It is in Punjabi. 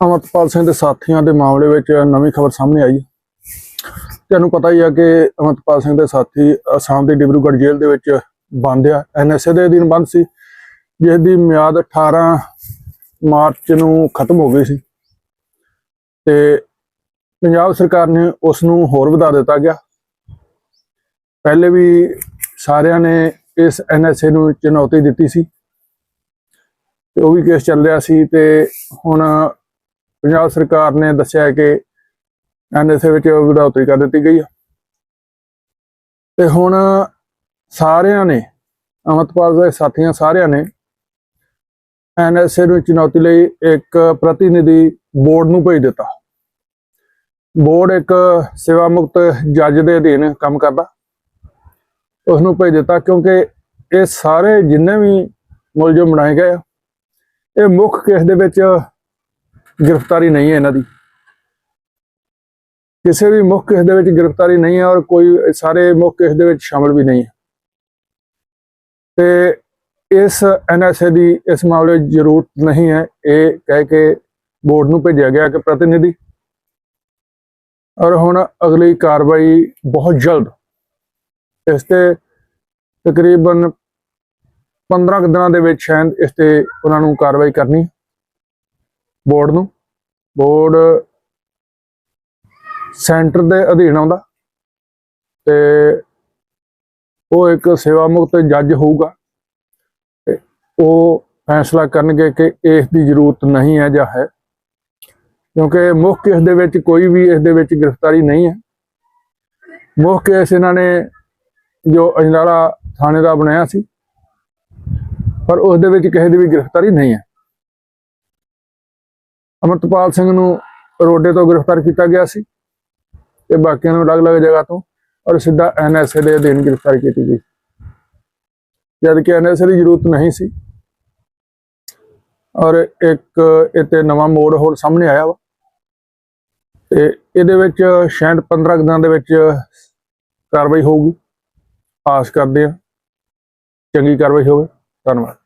ਅਮਰਤਪਾਲ ਸਿੰਘ ਦੇ ਸਾਥੀਆਂ ਦੇ ਮਾਮਲੇ ਵਿੱਚ ਨਵੀਂ ਖਬਰ ਸਾਹਮਣੇ ਆਈ ਤੁਹਾਨੂੰ ਪਤਾ ਹੀ ਆ ਕਿ ਅਮਰਤਪਾਲ ਸਿੰਘ ਦੇ ਸਾਥੀ ਅਸਾਮ ਦੀ ਡਿਬਰੂਗੜ੍ਹ ਜੇਲ੍ਹ ਦੇ ਵਿੱਚ ਬੰਦ ਆ। ਐਨਐਸਏ ਦੇ ਅਧੀਨ ਬੰਦ ਸੀ ਜਿਸ ਦੀ ਮਿਆਦ 18 ਮਾਰਚ ਨੂੰ ਖਤਮ ਹੋ ਗਈ ਸੀ। ਤੇ ਪੰਜਾਬ ਸਰਕਾਰ ਨੇ ਉਸ ਨੂੰ ਹੋਰ ਵਧਾ ਦਿੱਤਾ ਗਿਆ। ਪਹਿਲੇ ਵੀ ਸਾਰਿਆਂ ਨੇ ਇਸ ਐਨਐਸਏ ਨੂੰ ਚੁਣੌਤੀ ਦਿੱਤੀ ਸੀ। ਤੇ ਉਹ ਵੀ ਕੇਸ ਚੱਲ ਰਿਹਾ ਸੀ ਤੇ ਹੁਣ ਪੰਜਾਬ ਸਰਕਾਰ ਨੇ ਦੱਸਿਆ ਹੈ ਕਿ ਐਨਐਸਏ ਵਿੱਚ ਵਧਾਉਤਰੀ ਕਰ ਦਿੱਤੀ ਗਈ ਆ ਤੇ ਹੁਣ ਸਾਰਿਆਂ ਨੇ, ਅਮਰਤਪਾਲ ਦੇ ਸਾਥੀਆਂ ਸਾਰਿਆਂ ਨੇ ਐਨਐਸਏ ਨੂੰ ਚੁਣੌਤੀ ਲਈ ਇੱਕ ਪ੍ਰਤੀਨਿਧੀ ਬੋਰਡ ਨੂੰ ਭੇਜ ਦਿੱਤਾ। ਬੋਰਡ ਇੱਕ ਸੇਵਾ ਮੁਕਤ ਜੱਜ ਦੇ ਅਧੀਨ ਕੰਮ ਕਰਦਾ। ਉਸ ਨੂੰ ਭੇਜ ਦਿੱਤਾ ਕਿਉਂਕਿ ਇਹ ਸਾਰੇ ਜਿੰਨੇ ਵੀ ਮੁਲਜ਼ਮ ਬਣਾਏ ਗਏ ਆ, ਇਹ ਮੁੱਖ ਕੇਸ ਦੇ ਵਿੱਚ ਗ੍ਰਿਫਤਾਰੀ ਨਹੀਂ ਹੈ ਇਹਨਾਂ ਦੀ। ਕਿਸੇ ਵੀ ਮੁੱਖ ਕੇਸ ਦੇ ਵਿੱਚ ਗ੍ਰਿਫਤਾਰੀ ਨਹੀਂ ਹੈ ਔਰ ਕੋਈ ਸਾਰੇ ਮੁੱਖ ਕੇਸ ਦੇ ਵਿੱਚ ਸ਼ਾਮਲ ਵੀ ਨਹੀਂ ਹੈ। ਤੇ ਇਸ ਐਨਐਸਏ ਦੀ ਇਸ ਮਾਮਲੇ ਜ਼ਰੂਰਤ ਨਹੀਂ ਹੈ। ਇਹ ਕਹਿ ਕੇ ਬੋਰਡ ਨੂੰ ਭੇਜਿਆ ਗਿਆ ਕਿ ਪ੍ਰਤੀਨਿਧੀ, ਔਰ ਹੁਣ ਅਗਲੀ ਕਾਰਵਾਈ ਬਹੁਤ ਜਲਦ, ਇਸ ਤੇ ਤਕਰੀਬਨ 15 ਕੁ ਦਿਨਾਂ ਦੇ ਵਿੱਚ ਸ਼ਾਇਦ ਇਸ ਤੇ ਉਹਨਾਂ ਨੂੰ ਕਾਰਵਾਈ ਕਰਨੀ ਬੋਰਡ ਨੂੰ। ਬੋਰਡ ਸੈਂਟਰ ਦੇ ਅਧੀਨ ਆਉਂਦਾ। ਤੇ ਉਹ ਇੱਕ ਸੇਵਾ ਮੁਕਤ ਜੱਜ ਹੋਊਗਾ। ਤੇ ਉਹ ਫੈਸਲਾ ਕਰਨਗੇ ਕਿ ਇਸ ਦੀ ਜ਼ਰੂਰਤ ਨਹੀਂ ਹੈ ਜਾਂ ਹੈ। ਕਿਉਂਕਿ ਮੁੱਖ ਕੇਸ ਦੇ ਵਿੱਚ ਕੋਈ ਵੀ ਇਸ ਦੇ ਵਿੱਚ ਗ੍ਰਿਫਤਾਰੀ ਨਹੀਂ ਹੈ। ਮੁੱਖ ਕੇਸ ਇਹਨਾਂ ਨੇ ਜੋ ਅਜਨਾਲਾ ਥਾਣੇ ਦਾ ਬਣਾਇਆ ਸੀ। ਪਰ ਉਸ ਦੇ ਵਿੱਚ ਕਿਸੇ ਦੀ ਵੀ ਗ੍ਰਿਫਤਾਰੀ ਨਹੀਂ ਹੈ। ਅਮਰਤਪਾਲ ਸਿੰਘ ਨੂੰ ਰੋਡੇ ਤੋਂ ਗ੍ਰਿਫਤਾਰ ਕੀਤਾ ਗਿਆ ਸੀ ਤੇ ਬਾਕੀਆਂ ਨੂੰ ਅਲੱਗ-ਅਲੱਗ ਜਗ੍ਹਾ ਤੋਂ ਔਰ ਸਿੱਧਾ ਐਨਐਸਏ ਦੇ ਅਧੀਨ ਗ੍ਰਿਫਤਾਰ ਕੀਤੀ ਗਈ। ਜਦ ਕਿ ਐਨਐਸਏ ਦੀ ਜ਼ਰੂਰਤ ਨਹੀਂ ਸੀ ਔਰ ਇੱਕ ਇਤੇ ਨਵਾਂ ਮੋੜ ਹੋਰ ਸਾਹਮਣੇ ਆਇਆ ਵਾ ਤੇ ਇਹਦੇ ਵਿੱਚ ਸ਼ਾਇਦ 15 ਕੁ ਦਿਨਾਂ ਦੇ ਵਿੱਚ ਕਾਰਵਾਈ ਹੋਊਗੀ। ਆਸ ਕਰਦੇ ਆ ਚੰਗੀ ਕਾਰਵਾਈ ਹੋਵੇ। ਧੰਨਵਾਦ।